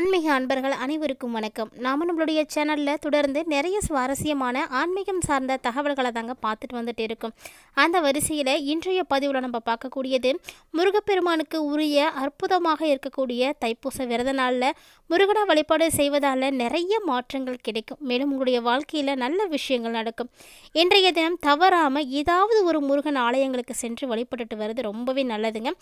ஆன்மீக அன்பர்கள் அனைவருக்கும் வணக்கம். நாம நம்மளுடைய சேனலில் தொடர்ந்து நிறைய சுவாரஸ்யமான ஆன்மீகம் சார்ந்த தகவல்களை தாங்க பார்த்துட்டு வந்துட்டு இருக்கோம். அந்த வரிசையில் இன்றைய பதிவில் நம்ம பார்க்கக்கூடியது முருகப்பெருமானுக்கு உரிய அற்புதமாக இருக்கக்கூடிய தைப்பூச விரத நாளில் முருகனை வழிபாடு செய்வதால் நிறைய மாற்றங்கள் கிடைக்கும். மேலும் உங்களுடைய வாழ்க்கையில் நல்ல விஷயங்கள் நடக்கும். இன்றைய தினம் தவறாமல் ஏதாவது ஒரு முருகன் ஆலயங்களுக்கு சென்று வழிபட்டுட்டு வர்றது ரொம்பவே நல்லதுங்க.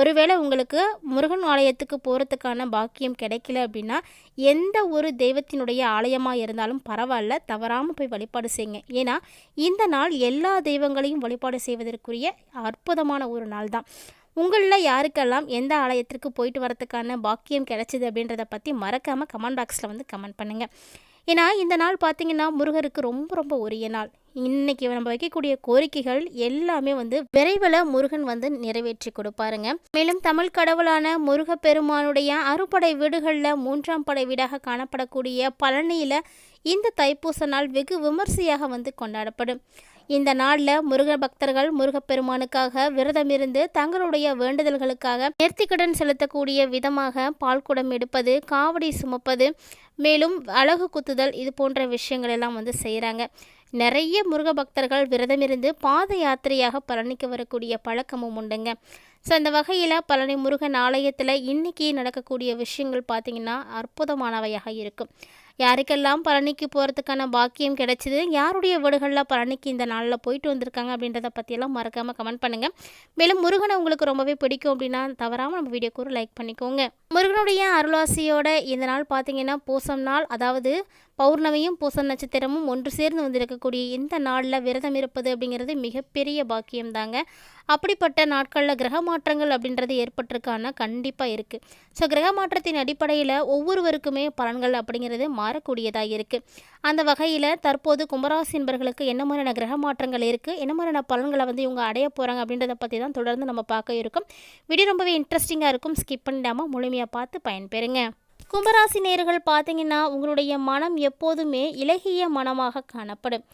ஒருவேளை உங்களுக்கு முருகன் ஆலயத்துக்கு போகிறதுக்கான பாக்கியம் கிடைக்கல அப்படின்னா எந்த ஒரு தெய்வத்தினுடைய ஆலயமாக இருந்தாலும் பரவாயில்ல தவறாமல் போய் வழிபாடு செய்யுங்க. ஏன்னா இந்த நாள் எல்லா தெய்வங்களையும் வழிபாடு செய்வதற்குரிய அற்புதமான ஒரு நாள் தான். உங்களில் யாருக்கெல்லாம் எந்த ஆலயத்திற்கு போயிட்டு வரதுக்கான பாக்கியம் கிடைச்சிது அப்படின்றத பற்றி மறக்காமல் கமெண்ட் பாக்ஸில் வந்து கமெண்ட் பண்ணுங்கள் ஏன்னா இந்த நாள் பார்த்தீங்கன்னா முருகருக்கு ரொம்ப ரொம்ப உரிய நாள். இன்னைக்கு நம்ம வைக்கக்கூடிய கோரிக்கைகள் எல்லாமே வந்து விரைவில் முருகன் வந்து நிறைவேற்றி கொடுப்பாருங்க. மேலும் தமிழ் கடவுளான முருகப்பெருமானுடைய அறுபடை வீடுகளில் மூன்றாம் படை வீடாக காணப்படக்கூடிய பழனியில் இந்த தைப்பூச நாள் வெகு விமர்சையாக வந்து கொண்டாடப்படும். இந்த நாளில் முருக பக்தர்கள் முருகப்பெருமானுக்காக விரதமிருந்து தங்களுடைய வேண்டுதல்களுக்காக நேர்த்திக்கடன் செலுத்தக்கூடிய விதமாக பால்குடம் எடுப்பது காவடி சுமப்பது மேலும் அழகு குத்துதல் இது போன்ற விஷயங்கள் எல்லாம் வந்து செய்கிறாங்க நிறைய முருக பக்தர்கள் விரதமிருந்து பாத யாத்திரையாக பழனிக்கு வரக்கூடிய பழக்கமும் உண்டுங்க. ஸோ அந்த வகையில் பழனி முருகன் ஆலயத்தில் இன்றைக்கி நடக்கக்கூடிய விஷயங்கள் பார்த்திங்கன்னா அற்புதமானவையாக இருக்கும். யாருக்கெல்லாம் பழனிக்கு போகிறதுக்கான பாக்கியம் கிடைச்சிது யாருடைய வீடுகளில் பழனிக்கு இந்த நாளில் போயிட்டு வந்திருக்காங்க அப்படின்றத பற்றியெல்லாம் மறக்காமல் கமெண்ட் பண்ணுங்கள் மேலும் முருகனை உங்களுக்கு ரொம்பவே பிடிக்கும் அப்படின்னா தவறாமல் நம்ம வீடியோக்கு ஒரு லைக் பண்ணிக்கோங்க. முருகனுடைய அருளாசியோட இந்த நாள் பார்த்தீங்கன்னா பூசம் நாள். அதாவது பௌர்ணமியும் பூசம் நட்சத்திரமும் ஒன்று சேர்ந்து வந்திருக்கக்கூடிய இந்த நாளில் விரதம் இருப்பது அப்படிங்கிறது மிகப்பெரிய பாக்கியம் தாங்க அப்படிப்பட்ட நாட்களில் கிரக மாற்றங்கள் அப்படின்றது ஏற்பட்டிருக்கான கண்டிப்பாக இருக்குது ஸோ கிரக மாற்றத்தின் அடிப்படையில் ஒவ்வொருவருக்குமே பலன்கள் அப்படிங்கிறது மாறக்கூடியதாக இருக்குது அந்த வகையில் தற்போது கும்பராசி என்பர்களுக்கு என்ன மாதிரியான கிரக மாற்றங்கள் இருக்குது என்ன மாதிரியான பலன்களை வந்து இவங்க அடைய போகிறாங்க அப்படின்றத பற்றி தான் தொடர்ந்து நம்ம பார்க்க இருக்கும். வீடியோ ரொம்பவே இன்ட்ரெஸ்டிங்காக இருக்கும். ஸ்கிப் பண்ணிடாமல் முழுமையாக பார்த்து பயன்பெறுங்க. கும்பராசி நேர்கள் பார்த்தீங்கன்னா உங்களுடைய மனம் எப்போதுமே இலகிய மனமாக காணப்படும்.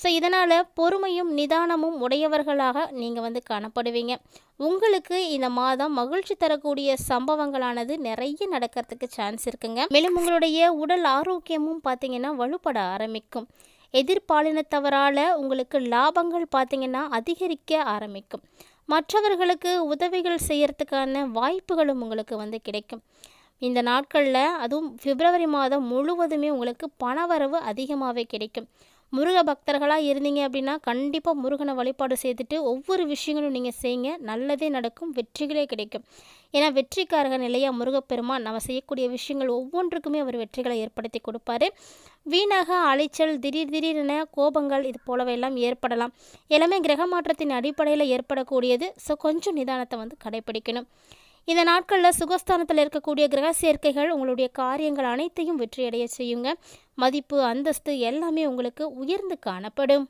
ஸோ இதனால் பொறுமையும் நிதானமும் உடையவர்களாக நீங்கள் வந்து காணப்படுவீங்க. உங்களுக்கு இந்த மாதம் மகிழ்ச்சி தரக்கூடிய சம்பவங்களானது நிறைய நடக்கிறதுக்கு சான்ஸ் இருக்குங்க. மேலும் உங்களுடைய உடல் ஆரோக்கியமும் பார்த்தீங்கன்னா வலுப்பட ஆரம்பிக்கும். எதிர்பாலினத்தவரால் உங்களுக்கு லாபங்கள் பார்த்தீங்கன்னா அதிகரிக்க ஆரம்பிக்கும். மற்றவர்களுக்கு உதவிகள் செய்யறதுக்கான வாய்ப்புகளும் உங்களுக்கு வந்து கிடைக்கும். இந்த நாட்களில் அதுவும் பிப்ரவரி மாதம் முழுவதுமே உங்களுக்கு பணவரவு அதிகமாகவே கிடைக்கும். முருக பக்தர்களாக இருந்தீங்க அப்படின்னா கண்டிப்பாக முருகனை வழிபாடு செய்துட்டு ஒவ்வொரு விஷயங்களும் நீங்கள் செய்யுங்க நல்லதே நடக்கும் வெற்றிகளே கிடைக்கும். ஏன்னா வெற்றிக்காரக நிலையாக முருகப்பெருமான் நம்ம செய்யக்கூடிய விஷயங்கள் ஒவ்வொன்றுக்குமே அவர் வெற்றிகளை ஏற்படுத்தி கொடுப்பாரு. வீணாக அலைச்சல் திடீர் திடீரென கோபங்கள் இது போலவே எல்லாம் ஏற்படலாம். எல்லாமே கிரக மாற்றத்தின் அடிப்படையில் ஏற்படக்கூடியது. ஸோ கொஞ்சம் நிதானத்தை வந்து கடைபிடிக்கணும். இந்த நாட்களில் சுகஸ்தானத்தில் இருக்கக்கூடிய கிரக சேர்க்கைகள் உங்களுடைய காரியங்கள் அனைத்தையும் வெற்றியடைய செய்யுங்க. மதிப்பு அந்தஸ்து எல்லாமே உங்களுக்கு உயர்ந்து காணப்படும்.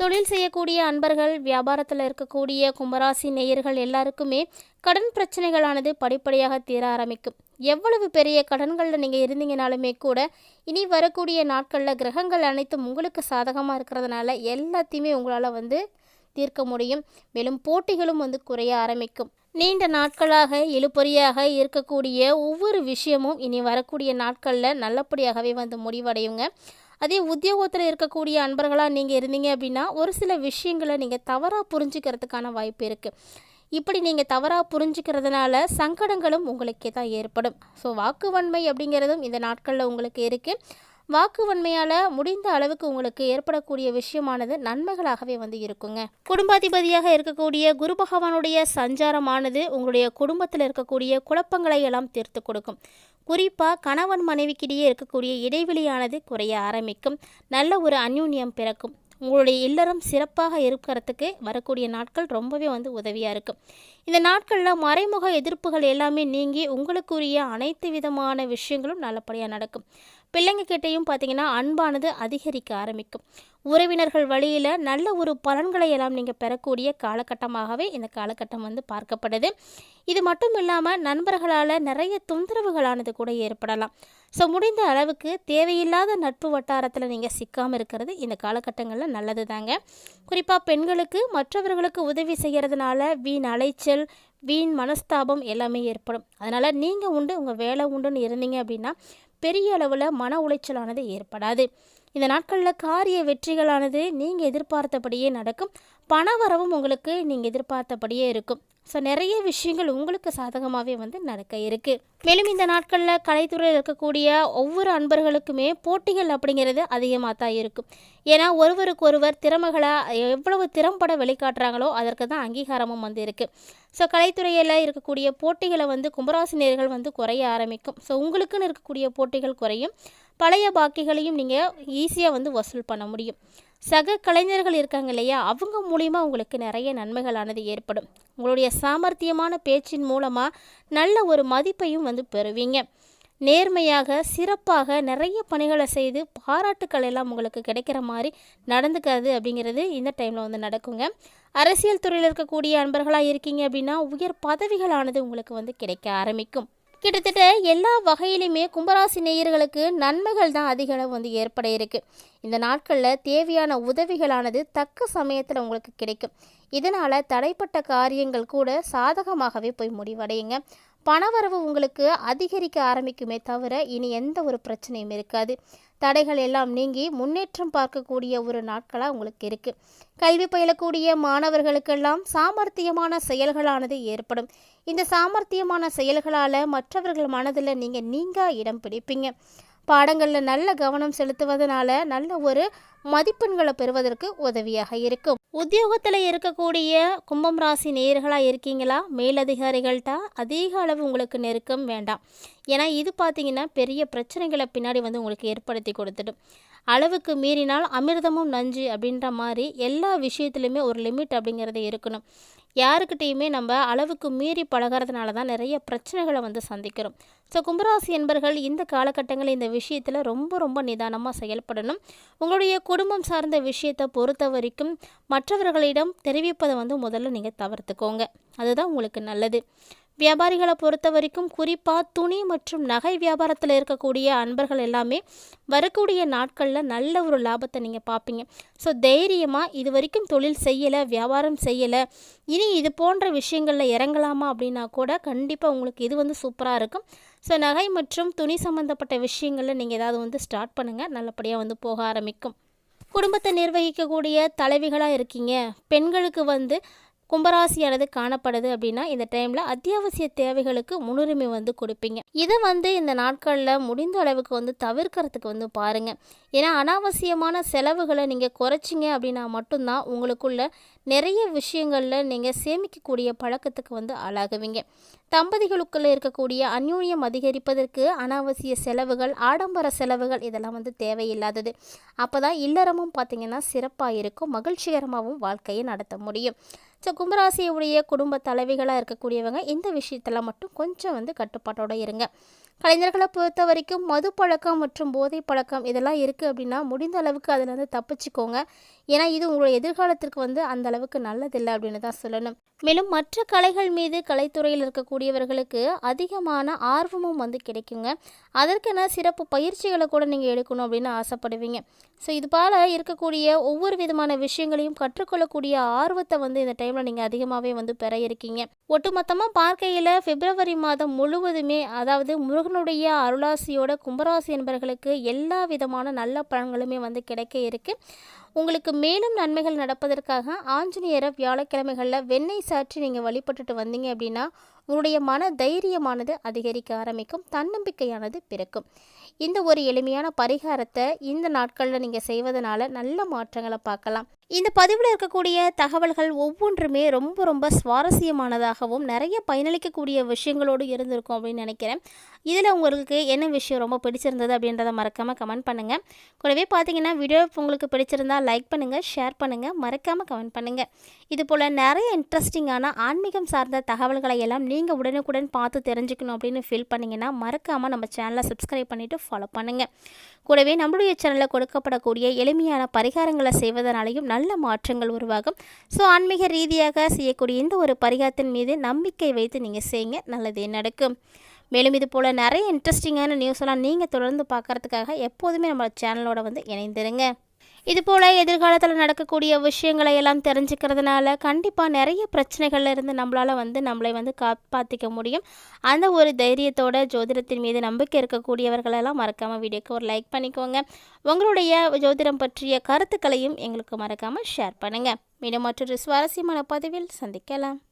தொழில் செய்யக்கூடிய அன்பர்கள் வியாபாரத்தில் இருக்கக்கூடிய கும்பராசி நேயர்கள் எல்லாருக்குமே கடன் பிரச்சனைகளானது படிப்படியாக தீர ஆரம்பிக்கும். எவ்வளவு பெரிய கடன்களில் நீங்கள் இருந்தீங்கனாலுமே கூட இனி வரக்கூடிய நாட்களில் கிரகங்கள் அனைத்தும் உங்களுக்கு சாதகமாக இருக்கிறதுனால எல்லாத்தையுமே உங்களால் வந்து தீர்க்க முடியும். மேலும் போட்டிகளும் வந்து குறைய ஆரம்பிக்கும். நீண்ட நாட்களாக இழுபறியாக இருக்கக்கூடிய ஒவ்வொரு விஷயமும் இனி வரக்கூடிய நாட்களில் நல்லபடியாகவே வந்து முடிவடையுங்க. அதே உத்தியோகத்தில் இருக்கக்கூடிய அன்பர்களாக நீங்கள் இருந்தீங்க அப்படின்னா ஒரு சில விஷயங்களை நீங்கள் தவறாக புரிஞ்சுக்கிறதுக்கான வாய்ப்பு இருக்குது இப்படி நீங்கள் தவறாக புரிஞ்சுக்கிறதுனால சங்கடங்களும் உங்களுக்கே தான் ஏற்படும். ஸோ வாக்குவன்மை அப்படிங்கிறதும் இந்த நாட்களில் உங்களுக்கு இருக்குது வாக்குவன்மையால் முடிந்த அளவுக்கு உங்களுக்கு ஏற்படக்கூடிய விஷயமானது நன்மைகளாகவே வந்து இருக்குங்க. குடும்பாதிபதியாக இருக்கக்கூடிய குரு பகவானுடைய சஞ்சாரமானது உங்களுடைய குடும்பத்தில் இருக்கக்கூடிய குழப்பங்களை எல்லாம் தீர்த்து கொடுக்கும். குறிப்பாக கணவன் மனைவிக்கிடையே இருக்கக்கூடிய இடைவெளியானது குறைய ஆரம்பிக்கும். நல்ல ஒரு அந்யூன்யம் பிறக்கும். உங்களுடைய இல்லறம் சிறப்பாக இருக்கிறதுக்கு வரக்கூடிய நாட்கள் ரொம்பவே வந்து உதவியாக இருக்கும். இந்த நாட்களில் மறைமுக எதிர்ப்புகள் எல்லாமே நீங்கி உங்களுக்குரிய அனைத்து விதமான விஷயங்களும் நல்லபடியாக நடக்கும். பிள்ளைங்க கிட்டேயும் பார்த்தீங்கன்னா அன்பானது அதிகரிக்க ஆரம்பிக்கும். உறவினர்கள் வழியில் நல்ல ஒரு பலன்களை எல்லாம் நீங்கள் பெறக்கூடிய காலகட்டமாகவே இந்த காலகட்டம் வந்து பார்க்கப்படுது. இது மட்டும் இல்லாமல் நண்பர்களால் நிறைய தொந்தரவுகளானது கூட ஏற்படலாம். ஸோ முடிந்த அளவுக்கு தேவையில்லாத நட்பு வட்டாரத்தில் நீங்கள் சிக்காமல் இருக்கிறது இந்த காலகட்டங்களில் நல்லது தாங்க குறிப்பாக பெண்களுக்கு மற்றவர்களுக்கு உதவி செய்கிறதுனால வீண் அலைச்சல் வீண் மனஸ்தாபம் எல்லாமே ஏற்படும். அதனால் நீங்கள் உண்டு உங்கள் வேலை உண்டுன்னு இருந்தீங்க அப்படின்னா பெரிய அளவில் மன உளைச்சலானது ஏற்படாது. இந்த நாட்களில் காரிய வெற்றிகளானது நீங்கள் எதிர்பார்த்தபடியே நடக்கும். பண வரவும் உங்களுக்கு நீங்கள் எதிர்பார்த்தபடியே இருக்கும். ஸோ நிறைய விஷயங்கள் உங்களுக்கு சாதகமாகவே வந்து நடக்க இருக்குது மேலும் இந்த நாட்களில் கலைத்துறையில் இருக்கக்கூடிய ஒவ்வொரு அன்பர்களுக்குமே போட்டிகள் அப்படிங்கிறது அதிகமாக தான் இருக்கும் ஏன்னா ஒருவருக்கு ஒருவர் திறமைகளை எவ்வளவு திறம்பட வெளிக்காட்டுறாங்களோ அதற்கு தான் அங்கீகாரமும் வந்து இருக்குது ஸோ கலைத்துறையில் இருக்கக்கூடிய போட்டிகளை வந்து கும்பராசினியர்கள் வந்து குறைய ஆரம்பிக்கும். ஸோ உங்களுக்குன்னு இருக்கக்கூடிய போட்டிகள் குறையும். பழைய பாக்கிகளையும் நீங்கள் ஈஸியாக வந்து வசூல் பண்ண முடியும். சக கலைஞர்கள் இருக்காங்க இல்லையா? அவங்க மூலிமா உங்களுக்கு நிறைய நன்மைகளானது ஏற்படும். உங்களுடைய சாமர்த்தியமான பேச்சின் மூலமாக நல்ல ஒரு மதிப்பையும் வந்து பெறுவீங்க. நேர்மையாக சிறப்பாக நிறைய பணிகளை செய்து பாராட்டுக்கள் எல்லாம் உங்களுக்கு கிடைக்கிற மாதிரி நடந்துக்கிறது அப்படிங்கிறது இந்த டைமில் வந்து நடக்குங்க. அரசியல் துறையில் இருக்கக்கூடிய அன்பர்களாக இருக்கீங்க அப்படின்னா உயர் பதவிகளானது உங்களுக்கு வந்து கிடைக்க ஆரம்பிக்கும். கிட்டத்தட்ட எல்லா வகையிலுமே கும்பராசி நேயர்களுக்கு நன்மைகள் தான் அதிக அளவு வந்து ஏற்பட இருக்கு. இந்த நாட்களில் தேவையான உதவிகளானது தக்க சமயத்தில் உங்களுக்கு கிடைக்கும். இதனால் தடைப்பட்ட காரியங்கள் கூட சாதகமாகவே போய் முடிவடையுங்க. பணவரவு உங்களுக்கு அதிகரிக்க ஆரம்பிக்குமே தவிர இனி எந்த ஒரு பிரச்சனையும் இருக்காது. தடைகள் எல்லாம் நீங்கி முன்னேற்றம் பார்க்கக்கூடிய ஒரு நாட்களாக உங்களுக்கு இருக்குது கல்வி பயிலக்கூடிய மாணவர்களுக்கெல்லாம் சாமர்த்தியமான செயல்களானது ஏற்படும். இந்த சாமர்த்தியமான செயல்களால் மற்றவர்கள் மனதில் நீங்கள் நீங்கா இடம் பிடிப்பீங்க. பாடங்களில் நல்ல கவனம் செலுத்துவதனால நல்ல ஒரு மதிப்பெண்களை பெறுவதற்கு உதவியாக இருக்கும். உத்தியோகத்தில் இருக்கக்கூடிய கும்பம் ராசி நேர்களாக இருக்கீங்களா? மேலதிகாரிகள்கிட்ட அதிக அளவு உங்களுக்கு நெருக்கம் வேண்டாம். ஏன்னா இது பார்த்தீங்கன்னா பெரிய பிரச்சனைகளை பின்னாடி வந்து உங்களுக்கு ஏற்படுத்தி கொடுத்துடும். அளவுக்கு மீறினால் அமிர்தமும் நஞ்சு அப்படின்ற மாதிரி எல்லா விஷயத்துலையுமே ஒரு லிமிட் அப்படிங்கிறது இருக்கணும். யாருக்கிட்டேயுமே நம்ம அளவுக்கு மீறி பழகிறதுனால தான் நிறைய பிரச்சனைகளை வந்து சந்திக்கிறோம். ஸோ கும்பராசி என்பர்கள் இந்த காலகட்டங்களில் இந்த விஷயத்தில் ரொம்ப ரொம்ப நிதானமாக செயல்படணும். உங்களுடைய குடும்பம் சார்ந்த விஷயத்தை பொறுத்த வரைக்கும் மற்றவர்களிடம் தெரிவிப்பதை வந்து முதல்ல நீங்கள் தவிர்த்துக்கோங்க. அதுதான் உங்களுக்கு நல்லது. வியாபாரிகளை பொறுத்த வரைக்கும் குறிப்பாக துணி மற்றும் நகை வியாபாரத்தில் இருக்கக்கூடிய அன்பர்கள் எல்லாமே வரக்கூடிய நாட்களில் நல்ல ஒரு லாபத்தை நீங்கள் பார்ப்பீங்க ஸோ தைரியமாக இது வரைக்கும் தொழில் செய்யலை வியாபாரம் செய்யலை இனி இது போன்ற விஷயங்களில் இறங்கலாமா அப்படின்னா கூட கண்டிப்பாக உங்களுக்கு இது வந்து சூப்பராக இருக்கும். ஸோ நகை மற்றும் துணி சம்மந்தப்பட்ட விஷயங்களில் நீங்கள் ஏதாவது வந்து ஸ்டார்ட் பண்ணுங்கள் நல்லபடியாக வந்து போக ஆரம்பிக்கும். குடும்பத்தை நிர்வகிக்கக்கூடிய தலைவிகளாக இருக்கீங்க. பெண்களுக்கு வந்து கும்பராசியானது காணப்படுது அப்படின்னா இந்த டைமில் அத்தியாவசிய தேவைகளுக்கு முன்னுரிமை வந்து கொடுப்பீங்க. இதை வந்து இந்த நாட்களில் முடிந்த அளவுக்கு வந்து தவிர்க்கிறதுக்கு வந்து பாருங்கள் ஏன்னா அனாவசியமான செலவுகளை நீங்கள் குறைச்சிங்க அப்படின்னா மட்டும்தான் உங்களுக்குள்ள நிறைய விஷயங்களில் நீங்கள் சேமிக்கக்கூடிய பழக்கத்துக்கு வந்து ஆளாகுவீங்க. தம்பதிகளுக்குள்ளே இருக்கக்கூடிய அந்யூன்யம் அதிகரிப்பதற்கு அனாவசிய செலவுகள் ஆடம்பர செலவுகள் இதெல்லாம் வந்து தேவையில்லாதது. அப்போ தான் இல்லறமும் பார்த்திங்கன்னா சிறப்பாக இருக்கும் மகிழ்ச்சிகரமாகவும் வாழ்க்கையை நடத்த முடியும். ஸோ கும்பராசியுடைய குடும்ப தலைவிகளாக இருக்கக்கூடியவங்க இந்த விஷயத்தில் மட்டும் கொஞ்சம் வந்து கட்டுப்பாட்டோடு இருங்க. கலைஞர்களை பொறுத்த வரைக்கும் மது பழக்கம் மற்றும் போதை பழக்கம் இதெல்லாம் இருக்குது அப்படின்னா முடிந்த அளவுக்கு அதில் வந்து தப்பிச்சுக்கோங்க. ஏன்னா இது உங்களுடைய எதிர்காலத்திற்கு வந்து அந்த அளவுக்கு நல்லதில்லை அப்படின்னு தான் சொல்லணும். மேலும் மற்ற கலைகள் மீது கலைத்துறையில் இருக்கக்கூடியவர்களுக்கு அதிகமான ஆர்வமும் வந்து கிடைக்குங்க. அதற்கென சிறப்பு பயிற்சிகளை கூட நீங்கள் எடுக்கணும் அப்படின்னு ஆசைப்படுவீங்க. ஸோ இது போல் இருக்கக்கூடிய ஒவ்வொரு விதமான விஷயங்களையும் கற்றுக்கொள்ளக்கூடிய ஆர்வத்தை வந்து இந்த டைமில் நீங்கள் அதிகமாகவே வந்து பெற இருக்கீங்க. ஒட்டுமொத்தமாக பார்க்கையில் பிப்ரவரி மாதம் முழுவதுமே அதாவது முருகனுடைய அருளாசியோட கும்பராசி என்பவர்களுக்கு எல்லா விதமான நல்ல பலன்களுமே வந்து கிடைக்க இருக்குது உங்களுக்கு மேலும் நன்மைகள் நடப்பதற்காக ஆஞ்சநேயரை வியாழக்கிழமைகளில் வெண்ணெய் சாற்றி நீங்கள் வழிபட்டுட்டு வந்தீங்க அப்படின்னா உங்களுடைய மன தைரியமானது அதிகரிக்க ஆரம்பிக்கும் தன்னம்பிக்கையானது பிறக்கும். இந்த ஒரு எளிமையான பரிகாரத்தை இந்த நாட்களில் நீங்கள் செய்வதனால நல்ல மாற்றங்களை பார்க்கலாம். இந்த பதிவில் இருக்கக்கூடிய தகவல்கள் ஒவ்வொன்றுமே ரொம்ப ரொம்ப சுவாரஸ்யமானதாகவும் நிறைய பயனளிக்கக்கூடிய விஷயங்களோடு இருந்திருக்கும் அப்படின்னு நினைக்கிறேன். இதில் உங்களுக்கு என்ன விஷயம் ரொம்ப பிடிச்சிருந்தது அப்படின்றத மறக்காமல் கமெண்ட் பண்ணுங்கள் கூடவே பார்த்தீங்கன்னா வீடியோ உங்களுக்கு பிடிச்சிருந்தா லைக் பண்ணுங்கள் ஷேர் பண்ணுங்கள் மறக்காமல் கமெண்ட் பண்ணுங்கள் இது போல் நிறைய இன்ட்ரெஸ்டிங்கான ஆன்மீகம் சார்ந்த தகவல்களை எல்லாம் நீங்கள் உடனுக்குடன் பார்த்து தெரிஞ்சுக்கணும் அப்படின்னு ஃபீல் பண்ணிங்கன்னா மறக்காமல் நம்ம சேனலை சப்ஸ்கிரைப் பண்ணிவிட்டு ஃபாலோ பண்ணுங்கள் கூடவே நம்மளுடைய சேனலில் கொடுக்கப்படக்கூடிய எளிமையான பரிகாரங்களை செய்வதனாலையும் நல்ல மாற்றங்கள் உருவாகும். ஸோ ஆன்மீக ரீதியாக செய்யக்கூடிய இந்த ஒரு பரிகாரத்தின் மீது நம்பிக்கை வைத்து நீங்கள் செய்யுங்க. நல்லதே நடக்கும். மேலும் இது போல் நிறைய இன்ட்ரெஸ்டிங்கான நியூஸ் எல்லாம் நீங்கள் தொடர்ந்து பார்க்குறதுக்காக எப்போதுமே நம்ம சேனலோட வந்து இணைந்துருங்க. இதுபோல் எதிர்காலத்தில் நடக்கக்கூடிய விஷயங்களை எல்லாம் தெரிஞ்சுக்கிறதுனால கண்டிப்பாக நிறைய பிரச்சனைகள்ல இருந்து நம்மளால் வந்து நம்மளை வந்து காப்பாற்றிக்க முடியும். அந்த ஒரு தைரியத்தோட ஜோதிடத்தின் மீது நம்பிக்கை இருக்கக்கூடியவர்களெல்லாம் மறக்காமல் வீடியோக்கு ஒரு லைக் பண்ணிக்கோங்க. உங்களுடைய ஜோதிடம் பற்றிய கருத்துக்களையும் எங்களுக்கு மறக்காமல் ஷேர் பண்ணுங்கள் மீண்டும் மற்றொரு சுவாரஸ்யமான பதிவில் சந்திக்கலாம்.